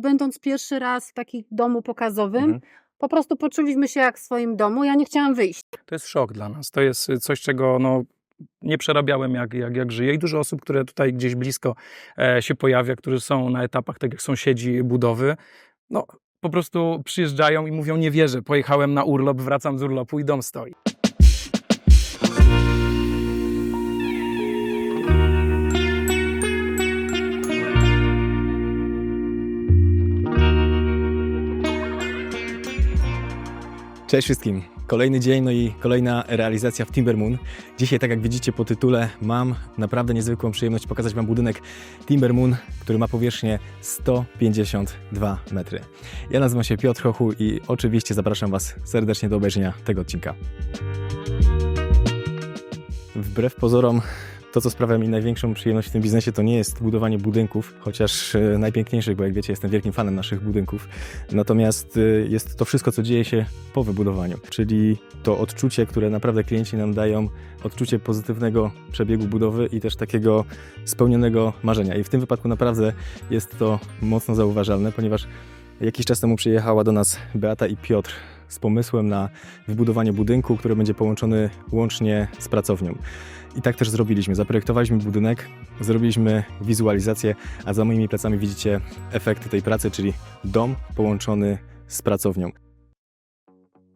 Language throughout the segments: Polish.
Będąc pierwszy raz w takim domu pokazowym, Mhm. po prostu poczuliśmy się jak w swoim domu. Ja nie chciałam wyjść. To jest szok dla nas. To jest coś, czego no, nie przerabiałem, jak, jak, jak żyję. I dużo osób, które tutaj gdzieś blisko e, się pojawia, którzy są na etapach, tak jak sąsiedzi budowy, no po prostu przyjeżdżają i mówią, nie wierzę, pojechałem na urlop, wracam z urlopu i dom stoi. Cześć wszystkim. Kolejny dzień, no i kolejna realizacja w Timber Moon. Dzisiaj, tak jak widzicie po tytule, mam naprawdę niezwykłą przyjemność pokazać Wam budynek Timber Moon, który ma powierzchnię 152 metry. Ja nazywam się Piotr Hochu i oczywiście zapraszam Was serdecznie do obejrzenia tego odcinka. Wbrew pozorom, to co sprawia mi największą przyjemność w tym biznesie to nie jest budowanie budynków, chociaż e, najpiękniejszych, bo jak wiecie jestem wielkim fanem naszych budynków. Natomiast y, jest to wszystko, co dzieje się po wybudowaniu, czyli to odczucie, które naprawdę klienci nam dają, odczucie pozytywnego przebiegu budowy i też takiego spełnionego marzenia. I w tym wypadku naprawdę jest to mocno zauważalne, ponieważ jakiś czas temu przyjechała do nas Beata i Piotr z pomysłem na wybudowanie budynku, który będzie połączony łącznie z pracownią. I tak też zrobiliśmy. Zaprojektowaliśmy budynek, zrobiliśmy wizualizację, a za moimi plecami widzicie efekty tej pracy, czyli dom połączony z pracownią.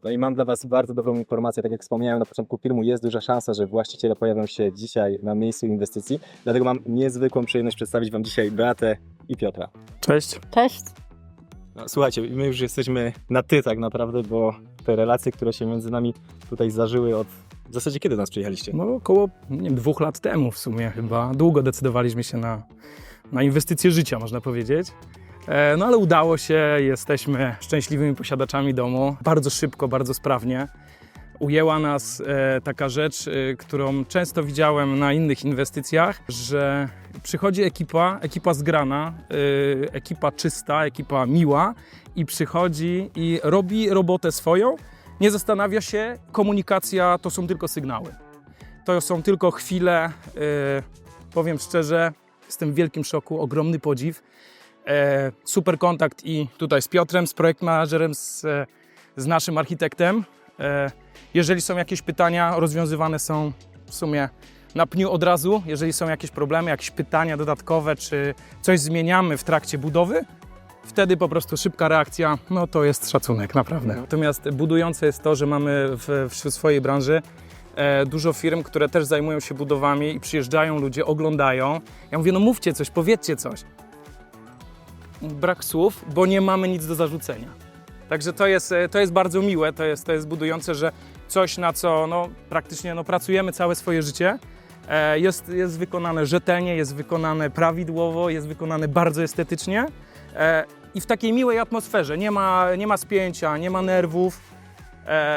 No i mam dla Was bardzo dobrą informację. Tak jak wspomniałem na początku filmu, jest duża szansa, że właściciele pojawią się dzisiaj na miejscu inwestycji. Dlatego mam niezwykłą przyjemność przedstawić Wam dzisiaj Beatę i Piotra. Cześć. Cześć. No, słuchajcie, my już jesteśmy na ty tak naprawdę, bo te relacje, które się między nami tutaj zdarzyły od... W zasadzie kiedy nas przyjechaliście? No około nie dwóch lat temu w sumie chyba. Długo decydowaliśmy się na, na inwestycję życia, można powiedzieć. E, No ale udało się, jesteśmy szczęśliwymi posiadaczami domu. Bardzo szybko, bardzo sprawnie. Ujęła nas e, taka rzecz, e, którą często widziałem na innych inwestycjach, że przychodzi ekipa, ekipa zgrana, e, ekipa czysta, ekipa miła i przychodzi i robi robotę swoją, nie zastanawia się, komunikacja to są tylko sygnały. To są tylko chwile, powiem szczerze, jestem w wielkim szoku, ogromny podziw. Super kontakt i tutaj z Piotrem, z projekt managerem, z, z naszym architektem. Jeżeli są jakieś pytania, rozwiązywane są w sumie na pniu od razu. Jeżeli są jakieś problemy, jakieś pytania dodatkowe, czy coś zmieniamy w trakcie budowy, wtedy po prostu szybka reakcja, no to jest szacunek, naprawdę. Natomiast budujące jest to, że mamy w, w swojej branży e, dużo firm, które też zajmują się budowami i przyjeżdżają ludzie, oglądają. Ja mówię, no mówcie coś, powiedzcie coś. Brak słów, bo nie mamy nic do zarzucenia. Także to jest, e, to jest bardzo miłe, to jest, to jest budujące, że coś, na co no, praktycznie no, pracujemy całe swoje życie, e, jest, jest wykonane rzetelnie, jest wykonane prawidłowo, jest wykonane bardzo estetycznie e, i w takiej miłej atmosferze. Nie ma, nie ma spięcia, nie ma nerwów.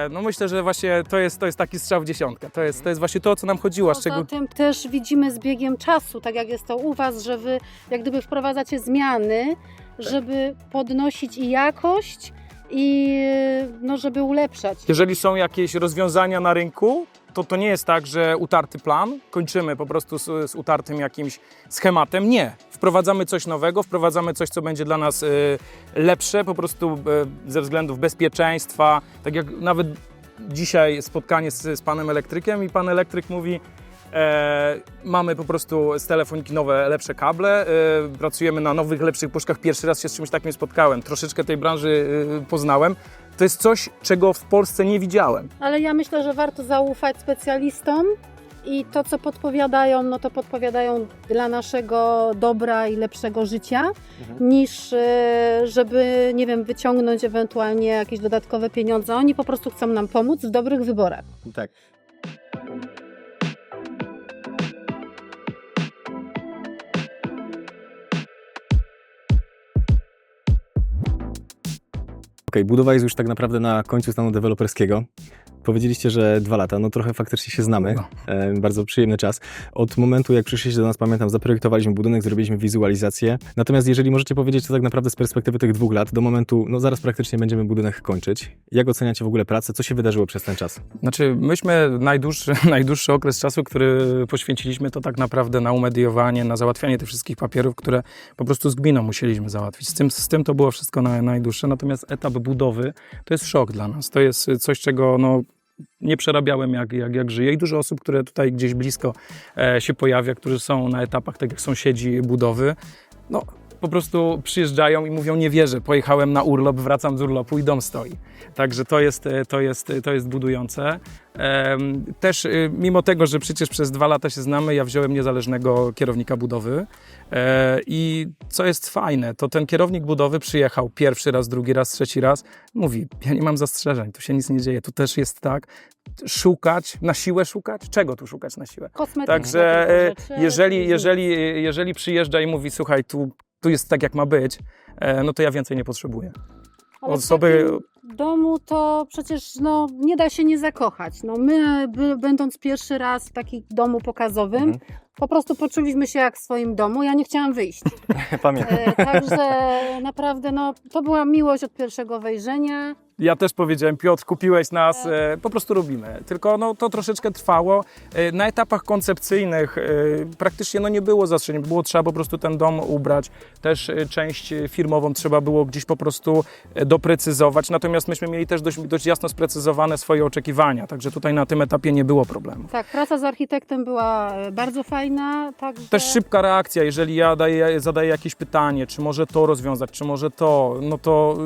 No myślę, że właśnie to jest, to jest taki strzał w dziesiątkę. To jest, to jest właśnie to, o co nam chodziło. Poza Szczegół... tym też widzimy z biegiem czasu, tak jak jest to u Was, że Wy jak gdyby wprowadzacie zmiany, żeby podnosić i jakość i no, żeby ulepszać. Jeżeli są jakieś rozwiązania na rynku, to to nie jest tak, że utarty plan, kończymy po prostu z, z utartym jakimś schematem. Nie. Wprowadzamy coś nowego, wprowadzamy coś, co będzie dla nas y, lepsze, po prostu y, ze względów bezpieczeństwa. Tak jak nawet dzisiaj spotkanie z, z panem elektrykiem i pan elektryk mówi, E, mamy po prostu z telefoniki nowe, lepsze kable. E, pracujemy na nowych, lepszych puszkach. Pierwszy raz się z czymś takim spotkałem. Troszeczkę tej branży e, poznałem. To jest coś, czego w Polsce nie widziałem. Ale ja myślę, że warto zaufać specjalistom i to, co podpowiadają, no to podpowiadają dla naszego dobra i lepszego życia, niż e, żeby, nie wiem, wyciągnąć ewentualnie jakieś dodatkowe pieniądze. Oni po prostu chcą nam pomóc w dobrych wyborach. Tak. Budowa jest już tak naprawdę na końcu stanu deweloperskiego. Powiedzieliście, że dwa lata, no trochę faktycznie się znamy, No. e, bardzo przyjemny czas. Od momentu, jak przyszliście do nas, pamiętam, zaprojektowaliśmy budynek, zrobiliśmy wizualizację. Natomiast jeżeli możecie powiedzieć, to tak naprawdę z perspektywy tych dwóch lat, do momentu, no zaraz praktycznie będziemy budynek kończyć. Jak oceniacie w ogóle pracę? Co się wydarzyło przez ten czas? Znaczy, myśmy najdłuższy, najdłuższy okres czasu, który poświęciliśmy, to tak naprawdę na umediowanie, na załatwianie tych wszystkich papierów, które po prostu z gminą musieliśmy załatwić. Z tym, z tym to było wszystko na, najdłuższe, natomiast etap budowy to jest szok dla nas. To jest coś, czego no, nie przerabiałem jak, jak, jak żyję. I dużo osób, które tutaj gdzieś blisko e, się pojawia, którzy są na etapach, tak jak sąsiedzi budowy, no po prostu przyjeżdżają i mówią, nie wierzę, pojechałem na urlop, wracam z urlopu i dom stoi. Także to jest, e, to jest, to jest budujące. Też y, mimo tego, że przecież przez dwa lata się znamy, ja wziąłem niezależnego kierownika budowy E, i co jest fajne, to ten kierownik budowy przyjechał pierwszy raz, drugi raz, trzeci raz, mówi, ja nie mam zastrzeżeń, tu się nic nie dzieje, tu też jest tak, szukać, na siłę szukać? Czego tu szukać na siłę? Kosmetyczne Także e, rzeczy, jeżeli, jeżeli, jeżeli przyjeżdża i mówi, słuchaj, tu, tu jest tak, jak ma być, e, no to ja więcej nie potrzebuję. Ale osoby- w domu to przecież no, nie da się nie zakochać. No, my, by, będąc pierwszy raz w takim domu pokazowym, Mhm. po prostu poczuliśmy się jak w swoim domu. Ja nie chciałam wyjść. Pamiętam. E, także naprawdę no, to była miłość od pierwszego wejrzenia. Ja też powiedziałem, Piotr, kupiłeś nas, e, po prostu robimy. Tylko no, to troszeczkę trwało. E, na etapach koncepcyjnych e, praktycznie no, nie było zastrzeżeń. Było trzeba po prostu ten dom ubrać. Też część firmową trzeba było gdzieś po prostu doprecyzować. Natomiast myśmy mieli też dość, dość jasno sprecyzowane swoje oczekiwania. Także tutaj na tym etapie nie było problemu. Tak, praca z architektem była bardzo fajna. Także... Też szybka reakcja, jeżeli ja daję, zadaję jakieś pytanie, czy może to rozwiązać, czy może to, no to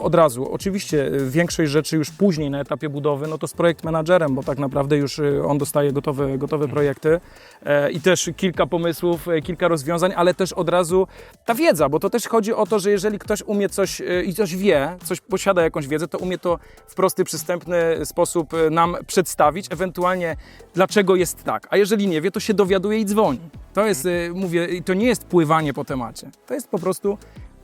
od razu. Oczywiście większość rzeczy już później na etapie budowy, no to z projekt menadżerem, bo tak naprawdę już y, on dostaje gotowe, gotowe projekty e, i też kilka pomysłów, e, kilka rozwiązań, ale też od razu ta wiedza, bo to też chodzi o to, że jeżeli ktoś umie coś y, i coś wie, coś posiada jakąś wiedzę, to umie to w prosty, przystępny sposób nam przedstawić, ewentualnie dlaczego jest tak. A jeżeli nie wie, to się dowiaduje i dzwoni. To jest, y, mówię, to nie jest pływanie po temacie. To jest po prostu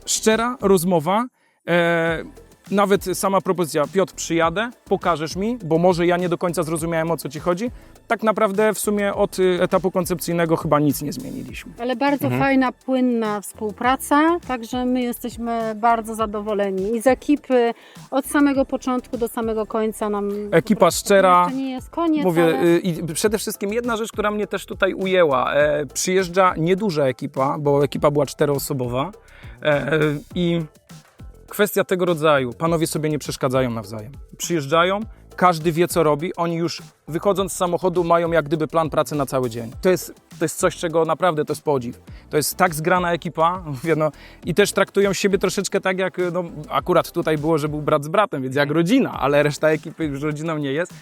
szczera rozmowa. E, nawet sama propozycja, Piotr, przyjadę, pokażesz mi, bo może ja nie do końca zrozumiałem o co ci chodzi. Tak naprawdę w sumie od y, etapu koncepcyjnego chyba nic nie zmieniliśmy. Ale bardzo Mhm. fajna, płynna współpraca, także my jesteśmy bardzo zadowoleni. I z ekipy od samego początku do samego końca nam. Ekipa szczera. To nie jest koniec. Mówię, ale... y, i przede wszystkim jedna rzecz, która mnie też tutaj ujęła. E, przyjeżdża nieduża ekipa, bo ekipa była czteroosobowa e, i kwestia tego rodzaju. Panowie sobie nie przeszkadzają nawzajem. Przyjeżdżają, każdy wie co robi, oni już wychodząc z samochodu mają jak gdyby plan pracy na cały dzień. To jest, to jest coś, czego naprawdę to jest podziw. To jest tak zgrana ekipa, mówię, no, i też traktują siebie troszeczkę tak jak, no, akurat tutaj było, że był brat z bratem, więc jak rodzina, ale reszta ekipy już rodziną nie jest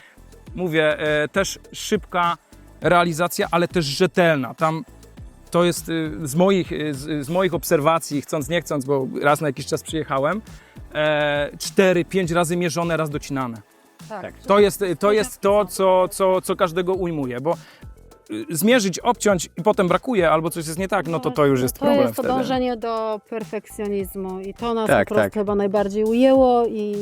mówię, e, też szybka realizacja, ale też rzetelna. Tam to jest y, z moich, y, z, z moich obserwacji, chcąc nie chcąc, bo raz na jakiś czas przyjechałem, e, cztery, pięć razy mierzone, raz docinane. tak. To jest to, jest to co, co, co każdego ujmuje, bo zmierzyć, obciąć i potem brakuje, albo coś jest nie tak, no to to już jest to problem jest to wtedy. dążenie do perfekcjonizmu i to nas Tak, po prostu tak. chyba najbardziej ujęło i,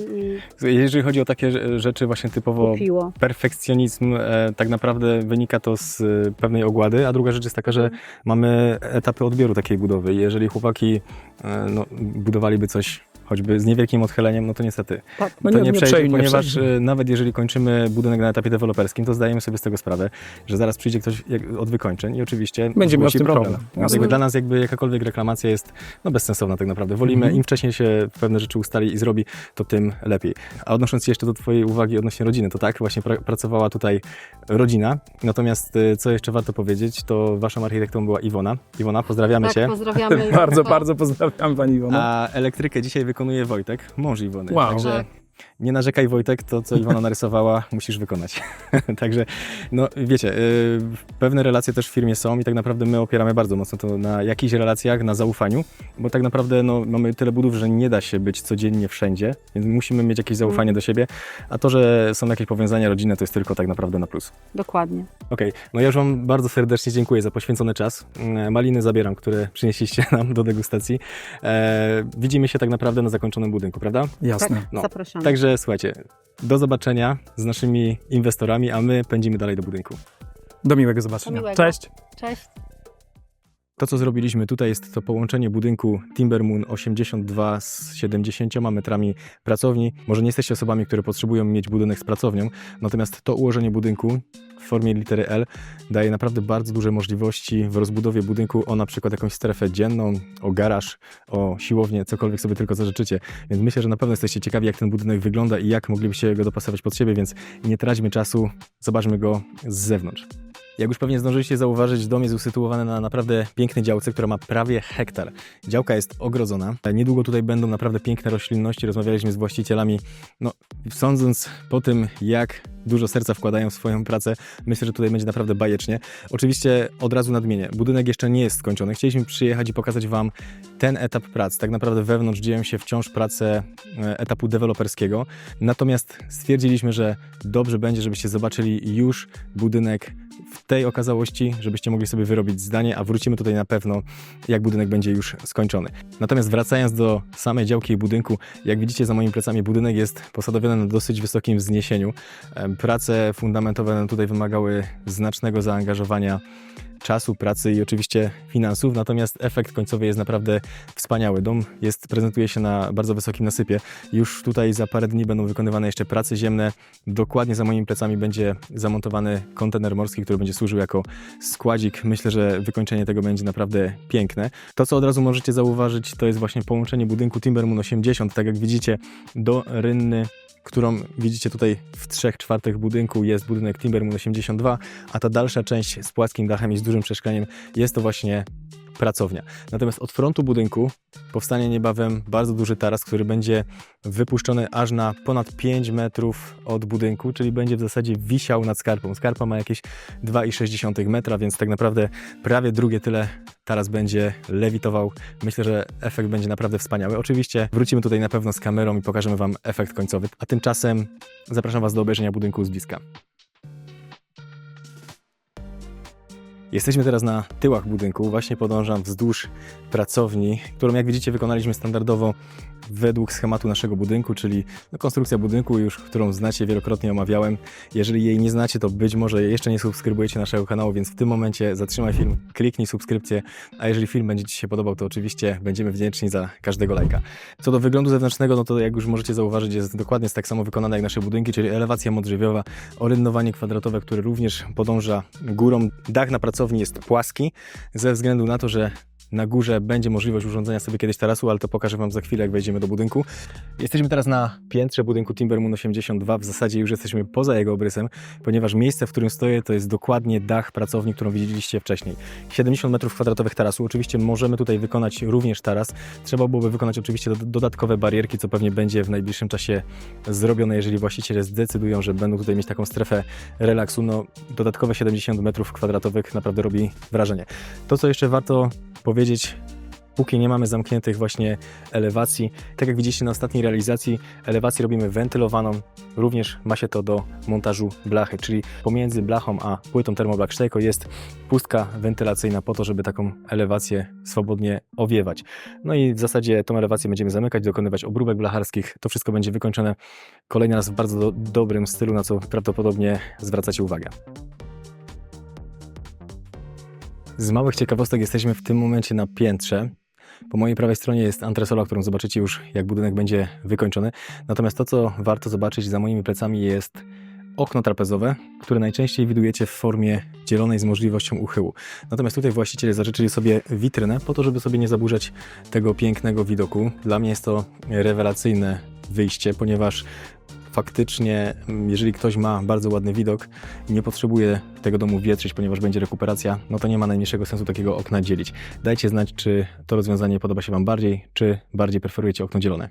i Jeżeli chodzi o takie rze- rzeczy właśnie typowo kupiło. perfekcjonizm, e, tak naprawdę wynika to z e, pewnej ogłady, a druga rzecz jest taka, że mamy etapy odbioru takiej budowy. I Jeżeli chłopaki e, no, budowaliby coś choćby z niewielkim odchyleniem, no to niestety Tak. No to nie- nie, nie przejdzie, przejdzie, nie ponieważ przejdzie. nawet jeżeli kończymy budynek na etapie deweloperskim, to zdajemy sobie z tego sprawę, że zaraz przyjdzie ktoś od wykończeń i oczywiście Będzie miał problem. Jasne. jakby dla nas jakby jakakolwiek reklamacja jest no, bezsensowna tak naprawdę. Wolimy, Mhm. im wcześniej się pewne rzeczy ustali i zrobi, to tym lepiej. A odnosząc się jeszcze do twojej uwagi odnośnie rodziny, to tak, właśnie pra pracowała tutaj rodzina. Natomiast e, co jeszcze warto powiedzieć, to waszą architektą była Iwona. Iwona, pozdrawiamy Tak, cię. pozdrawiamy. Bardzo, bardzo pozdrawiam Pani Iwono. A elektrykę dzisiaj wykonuje Wojtek, mąż Iwony. Wow. Także Tak. Nie narzekaj Wojtek, to co Iwona narysowała, musisz wykonać. Także, no wiecie, y, pewne relacje też w firmie są i tak naprawdę my opieramy bardzo mocno to na jakichś relacjach, na zaufaniu, bo tak naprawdę no, mamy tyle budów, że nie da się być codziennie wszędzie, więc musimy mieć jakieś zaufanie Mhm. do siebie, a to, że są jakieś powiązania rodzinne, to jest tylko tak naprawdę na plus. Dokładnie. Okej, no ja już Wam bardzo serdecznie dziękuję za poświęcony czas. Mm, Maliny zabieram, które przynieśliście nam do degustacji. E, widzimy się tak naprawdę na zakończonym budynku, prawda? Jasne. Tak, No. zapraszamy. Także słuchajcie, do zobaczenia z naszymi inwestorami, a my pędzimy dalej do budynku. Do miłego zobaczenia. Do miłego. Cześć. Cześć. To, co zrobiliśmy tutaj, jest to połączenie budynku Timbermoon 82 z 70 metrami pracowni. Może nie jesteście osobami, które potrzebują mieć budynek z pracownią, natomiast to ułożenie budynku w formie litery L daje naprawdę bardzo duże możliwości w rozbudowie budynku o na przykład jakąś strefę dzienną, o garaż, o siłownię, cokolwiek sobie tylko zażyczycie. Więc myślę, że na pewno jesteście ciekawi, jak ten budynek wygląda i jak moglibyście go dopasować pod siebie, więc nie traćmy czasu, zobaczmy go z zewnątrz. Jak już pewnie zdążyliście zauważyć, dom jest usytuowany na naprawdę pięknej działce, która ma prawie hektar. Działka jest ogrodzona. Niedługo tutaj będą naprawdę piękne roślinności. Rozmawialiśmy z właścicielami. No, sądząc po tym, jak dużo serca wkładają w swoją pracę, myślę, że tutaj będzie naprawdę bajecznie. Oczywiście od razu nadmienię, budynek jeszcze nie jest skończony. Chcieliśmy przyjechać i pokazać Wam ten etap prac. Tak naprawdę wewnątrz dzieją się wciąż prace e, etapu deweloperskiego. Natomiast stwierdziliśmy, że dobrze będzie, żebyście zobaczyli już budynek w tej okazałości, żebyście mogli sobie wyrobić zdanie, a wrócimy tutaj na pewno, jak budynek będzie już skończony. Natomiast wracając do samej działki i budynku, jak widzicie za moimi plecami, budynek jest posadowiony na dosyć wysokim wzniesieniu. Prace fundamentowe tutaj wymagały znacznego zaangażowania czasu, pracy i oczywiście finansów, natomiast efekt końcowy jest naprawdę wspaniały. Dom jest, prezentuje się na bardzo wysokim nasypie. Już tutaj za parę dni będą wykonywane jeszcze prace ziemne. Dokładnie za moimi plecami będzie zamontowany kontener morski, który będzie służył jako składzik. Myślę, że wykończenie tego będzie naprawdę piękne. To, co od razu możecie zauważyć, to jest właśnie połączenie budynku Timbermoon 80. Tak jak widzicie, do rynny którą widzicie tutaj w 3 czwartych budynku. Jest budynek Timbermoon 82, a ta dalsza część z płaskim dachem i z dużym przeszkleniem jest to właśnie pracownia. Natomiast od frontu budynku powstanie niebawem bardzo duży taras, który będzie wypuszczony aż na ponad 5 metrów od budynku, czyli będzie w zasadzie wisiał nad skarpą. Skarpa ma jakieś 2,6 metra, więc tak naprawdę prawie drugie tyle taras będzie lewitował. Myślę, że efekt będzie naprawdę wspaniały. Oczywiście wrócimy tutaj na pewno z kamerą i pokażemy Wam efekt końcowy, a tymczasem zapraszam Was do obejrzenia budynku z bliska. Jesteśmy teraz na tyłach budynku, właśnie podążam wzdłuż pracowni, którą jak widzicie wykonaliśmy standardowo według schematu naszego budynku, czyli konstrukcja budynku już, którą znacie, wielokrotnie omawiałem. Jeżeli jej nie znacie, to być może jeszcze nie subskrybujecie naszego kanału, więc w tym momencie zatrzymaj film, kliknij subskrypcję, a jeżeli film będzie Ci się podobał, to oczywiście będziemy wdzięczni za każdego lajka. Co do wyglądu zewnętrznego, no to jak już możecie zauważyć, jest dokładnie tak samo wykonane jak nasze budynki, czyli elewacja modrzewiowa, orynnowanie kwadratowe, które również podąża górą. Dach na pracowni jest płaski, ze względu na to, że na górze będzie możliwość urządzenia sobie kiedyś tarasu, ale to pokażę Wam za chwilę, jak wejdziemy do budynku. Jesteśmy teraz na piętrze budynku Timbermoon 82. W zasadzie już jesteśmy poza jego obrysem, ponieważ miejsce, w którym stoję, to jest dokładnie dach pracowni, którą widzieliście wcześniej. 70 metrów kwadratowych tarasu. Oczywiście możemy tutaj wykonać również taras. Trzeba byłoby wykonać oczywiście do- dodatkowe barierki, co pewnie będzie w najbliższym czasie zrobione, jeżeli właściciele zdecydują, że będą tutaj mieć taką strefę relaksu. No, dodatkowe 70 metrów kwadratowych naprawdę robi wrażenie. To, co jeszcze warto powiedzieć, póki nie mamy zamkniętych właśnie elewacji, tak jak widzieliście na ostatniej realizacji, elewację robimy wentylowaną, również ma się to do montażu blachy, czyli pomiędzy blachą a płytą Thermoblack Steko jest pustka wentylacyjna po to, żeby taką elewację swobodnie owiewać. No i w zasadzie tą elewację będziemy zamykać, dokonywać obróbek blacharskich, to wszystko będzie wykończone kolejny raz w bardzo do, dobrym stylu, na co prawdopodobnie zwracacie uwagę. Z małych ciekawostek jesteśmy w tym momencie na piętrze. Po mojej prawej stronie jest antresola, którą zobaczycie już, jak budynek będzie wykończony. Natomiast to, co warto zobaczyć za moimi plecami, jest okno trapezowe, które najczęściej widujecie w formie dzielonej z możliwością uchyłu. Natomiast tutaj właściciele zażyczyli sobie witrynę po to, żeby sobie nie zaburzać tego pięknego widoku. Dla mnie jest to rewelacyjne wyjście, ponieważ faktycznie, mm, jeżeli ktoś ma bardzo ładny widok i nie potrzebuje tego domu wietrzyć, ponieważ będzie rekuperacja, no to nie ma najmniejszego sensu takiego okna dzielić. Dajcie znać, czy to rozwiązanie podoba się Wam bardziej, czy bardziej preferujecie okno dzielone.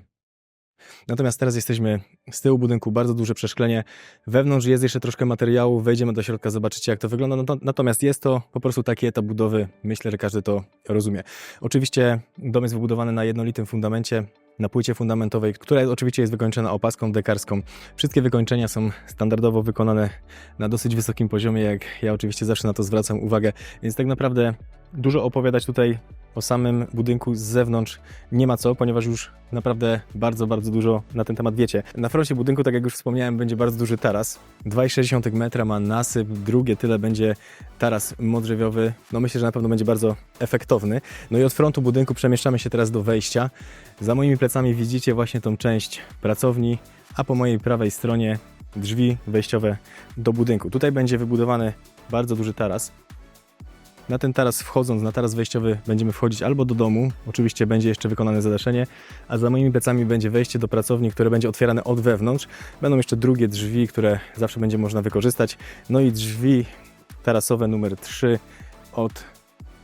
Natomiast teraz jesteśmy z tyłu budynku, bardzo duże przeszklenie. Wewnątrz jest jeszcze troszkę materiału, wejdziemy do środka, zobaczycie jak to wygląda. To- Natomiast jest to po prostu taki etap budowy, myślę, że każdy to rozumie. Oczywiście dom jest wybudowany na jednolitym fundamencie, na płycie fundamentowej, która oczywiście jest wykończona opaską dekarską. Wszystkie wykończenia są standardowo wykonane na dosyć wysokim poziomie, jak ja oczywiście zawsze na to zwracam uwagę, więc tak naprawdę dużo opowiadać tutaj O samym budynku z zewnątrz nie ma co, ponieważ już naprawdę bardzo, bardzo dużo na ten temat wiecie. Na froncie budynku, tak jak już wspomniałem, będzie bardzo duży taras. 2,6 metra ma nasyp, drugie tyle będzie taras modrzewiowy. No myślę, że na pewno będzie bardzo efektowny. No i od frontu budynku przemieszczamy się teraz do wejścia. Za moimi plecami widzicie właśnie tą część pracowni, a po mojej prawej stronie drzwi wejściowe do budynku. Tutaj będzie wybudowany bardzo duży taras. Na ten taras wchodząc, na taras wejściowy będziemy wchodzić albo do domu, oczywiście będzie jeszcze wykonane zadaszenie, a za moimi plecami będzie wejście do pracowni, które będzie otwierane od wewnątrz. Będą jeszcze drugie drzwi, które zawsze będzie można wykorzystać. No i drzwi tarasowe numer 3 od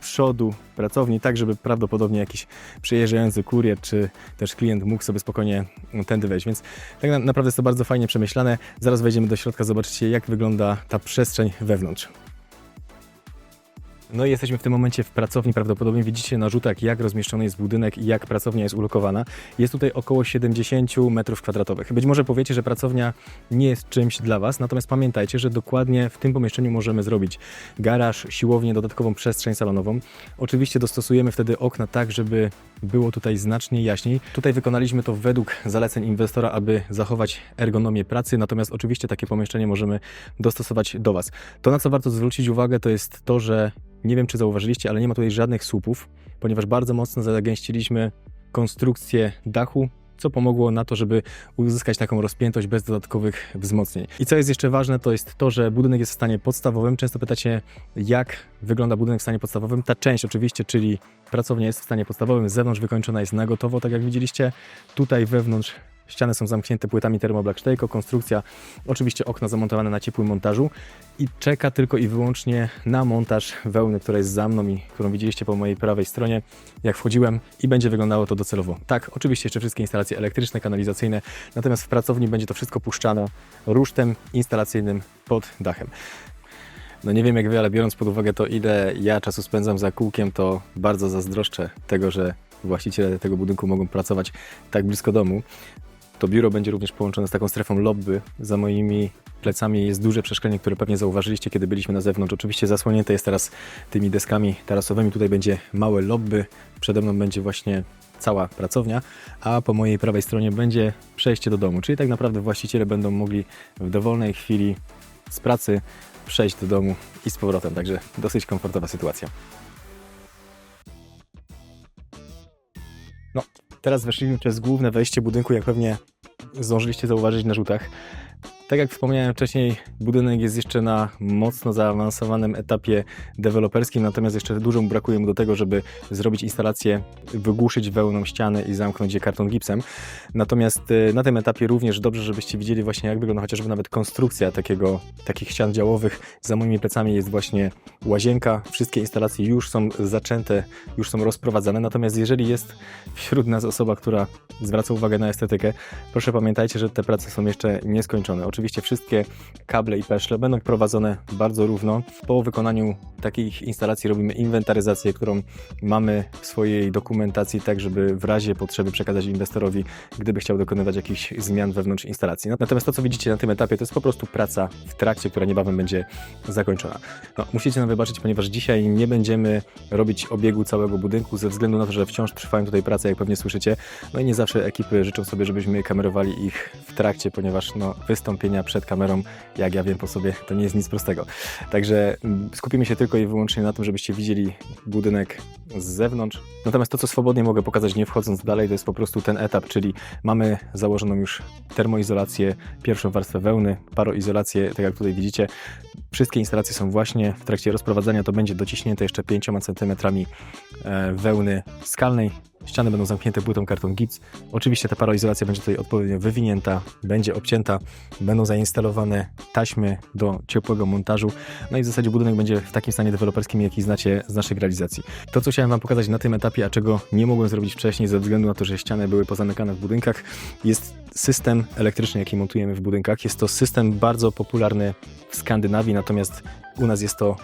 przodu pracowni, tak żeby prawdopodobnie jakiś przyjeżdżający kurier czy też klient mógł sobie spokojnie tędy wejść. Więc tak na- naprawdę jest to bardzo fajnie przemyślane. Zaraz wejdziemy do środka, zobaczycie jak wygląda ta przestrzeń wewnątrz. No i jesteśmy w tym momencie w pracowni. Prawdopodobnie widzicie na rzutach, jak rozmieszczony jest budynek i jak pracownia jest ulokowana. Jest tutaj około 70 metrów kwadratowych. Być może powiecie, że pracownia nie jest czymś dla Was, natomiast pamiętajcie, że dokładnie w tym pomieszczeniu możemy zrobić garaż, siłownię, dodatkową przestrzeń salonową. Oczywiście dostosujemy wtedy okna tak, żeby było tutaj znacznie jaśniej. Tutaj wykonaliśmy to według zaleceń inwestora, aby zachować ergonomię pracy, natomiast oczywiście takie pomieszczenie możemy dostosować do Was. To, na co warto zwrócić uwagę, to jest to, że nie wiem, czy zauważyliście, ale nie ma tutaj żadnych słupów, ponieważ bardzo mocno zagęściliśmy konstrukcję dachu, co pomogło na to, żeby uzyskać taką rozpiętość bez dodatkowych wzmocnień. I co jest jeszcze ważne, to jest to, że budynek jest w stanie podstawowym. Często pytacie, jak wygląda budynek w stanie podstawowym. Ta część oczywiście, czyli pracownia jest w stanie podstawowym, z zewnątrz wykończona jest na gotowo, tak jak widzieliście. Tutaj wewnątrz ściany są zamknięte płytami termoblackstejko, konstrukcja, oczywiście okna zamontowane na ciepłym montażu i czeka tylko i wyłącznie na montaż wełny, która jest za mną i którą widzieliście po mojej prawej stronie, jak wchodziłem i będzie wyglądało to docelowo. Tak, oczywiście jeszcze wszystkie instalacje elektryczne, kanalizacyjne, natomiast w pracowni będzie to wszystko puszczane rusztem instalacyjnym pod dachem. No nie wiem jak wy, ale biorąc pod uwagę to, ile ja czasu spędzam za kółkiem, to bardzo zazdroszczę tego, że właściciele tego budynku mogą pracować tak blisko domu. To biuro będzie również połączone z taką strefą lobby. Za moimi plecami jest duże przeszklenie, które pewnie zauważyliście, kiedy byliśmy na zewnątrz. Oczywiście zasłonięte jest teraz tymi deskami tarasowymi. Tutaj będzie małe lobby. Przede mną będzie właśnie cała pracownia, a po mojej prawej stronie będzie przejście do domu. Czyli tak naprawdę właściciele będą mogli w dowolnej chwili z pracy przejść do domu i z powrotem. Także dosyć komfortowa sytuacja. No, teraz weszliśmy przez główne wejście budynku, jak pewnie zdążyliście zauważyć na rzutach. Tak jak wspomniałem wcześniej, budynek jest jeszcze na mocno zaawansowanym etapie deweloperskim, natomiast jeszcze dużo mu brakuje mu do tego, żeby zrobić instalację, wygłuszyć wełną ściany i zamknąć je karton gipsem. Natomiast e, na tym etapie również dobrze, żebyście widzieli właśnie jak wygląda chociażby nawet konstrukcja takiego, takich ścian działowych. Za moimi plecami jest właśnie łazienka. Wszystkie instalacje już są zaczęte, już są rozprowadzane. Natomiast jeżeli jest wśród nas osoba, która zwraca uwagę na estetykę, proszę pamiętajcie, że te prace są jeszcze nieskończone. Oczywiście wszystkie kable i peszle będą prowadzone bardzo równo. Po wykonaniu takich instalacji robimy inwentaryzację, którą mamy w swojej dokumentacji, tak żeby w razie potrzeby przekazać inwestorowi, gdyby chciał dokonywać jakichś zmian wewnątrz instalacji. Natomiast to, co widzicie na tym etapie, to jest po prostu praca w trakcie, która niebawem będzie zakończona. No, musicie nam wybaczyć, ponieważ dzisiaj nie będziemy robić obiegu całego budynku, ze względu na to, że wciąż trwają tutaj prace, jak pewnie słyszycie. No i nie zawsze ekipy życzą sobie, żebyśmy kamerowali ich w trakcie, ponieważ no, wystąpienia przed kamerą, jak ja wiem po sobie, to nie jest nic prostego. Także mm, skupimy się tylko i wyłącznie na tym, żebyście widzieli budynek z zewnątrz. Natomiast to, co swobodnie mogę pokazać, nie wchodząc dalej, to jest po prostu ten etap, czyli mamy założoną już termoizolację, pierwszą warstwę wełny, paroizolację, tak jak tutaj widzicie. Wszystkie instalacje są właśnie w trakcie rozprowadzania, to będzie dociśnięte jeszcze 5 cm e, wełny skalnej. Ściany będą zamknięte płytą karton gips. Oczywiście ta paroizolacja będzie tutaj odpowiednio wywinięta, będzie obcięta, będą zainstalowane taśmy do ciepłego montażu. No i w zasadzie budynek będzie w takim stanie deweloperskim, jaki znacie z naszych realizacji. To, co chciałem Wam pokazać na tym etapie, a czego nie mogłem zrobić wcześniej ze względu na to, że ściany były pozamykane w budynkach, jest system elektryczny, jaki montujemy w budynkach. Jest to system bardzo popularny w Skandynawii, natomiast u nas jest to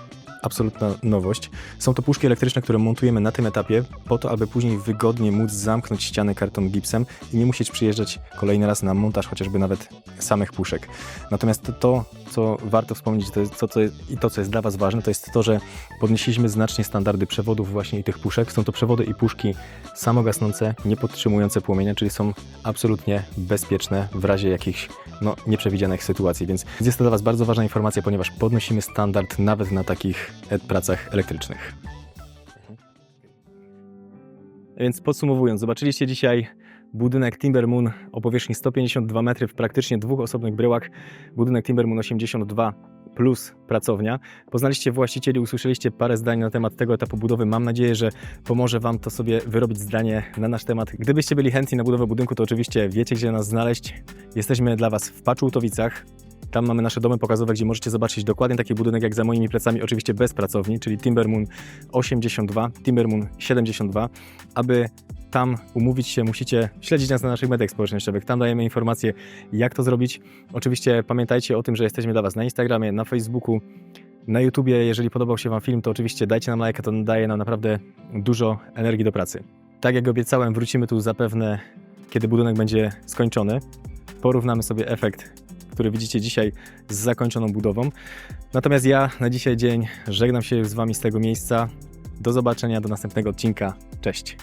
absolutna nowość. Są to puszki elektryczne, które montujemy na tym etapie, po to, aby później wygodnie móc zamknąć ściany karton gipsem i nie musieć przyjeżdżać kolejny raz na montaż chociażby nawet samych puszek. Natomiast to, co warto wspomnieć to jest, co, co jest, i to, co jest dla Was ważne, to jest to, że podnieśliśmy znacznie standardy przewodów właśnie i tych puszek. Są to przewody i puszki samogasnące, nie podtrzymujące płomienia, czyli są absolutnie bezpieczne w razie jakichś no, nieprzewidzianych sytuacji. Więc jest to dla Was bardzo ważna informacja, ponieważ podnosimy standard nawet na takich e, pracach elektrycznych. Więc podsumowując, zobaczyliście dzisiaj budynek Timber Moon o powierzchni 152 metry w praktycznie dwóch osobnych bryłach. Budynek Timber Moon 82 plus pracownia. Poznaliście właścicieli, usłyszeliście parę zdań na temat tego etapu budowy. Mam nadzieję, że pomoże Wam to sobie wyrobić zdanie na nasz temat. Gdybyście byli chętni na budowę budynku, to oczywiście wiecie, gdzie nas znaleźć. Jesteśmy dla Was w Paczultowicach. Tam mamy nasze domy pokazowe, gdzie możecie zobaczyć dokładnie taki budynek jak za moimi plecami, oczywiście bez pracowni, czyli Timber Moon 82, Timber Moon 72. Aby tam umówić się, musicie śledzić nas na naszych mediach społecznościowych. Tam dajemy informacje, jak to zrobić. Oczywiście pamiętajcie o tym, że jesteśmy dla Was na Instagramie, na Facebooku, na YouTubie. Jeżeli podobał się Wam film, to oczywiście dajcie nam lajka, to daje nam naprawdę dużo energii do pracy. Tak jak obiecałem, wrócimy tu zapewne, kiedy budynek będzie skończony. Porównamy sobie efekt, który widzicie dzisiaj z zakończoną budową. Natomiast ja na dzisiaj dzień żegnam się z Wami z tego miejsca. Do zobaczenia, do następnego odcinka. Cześć.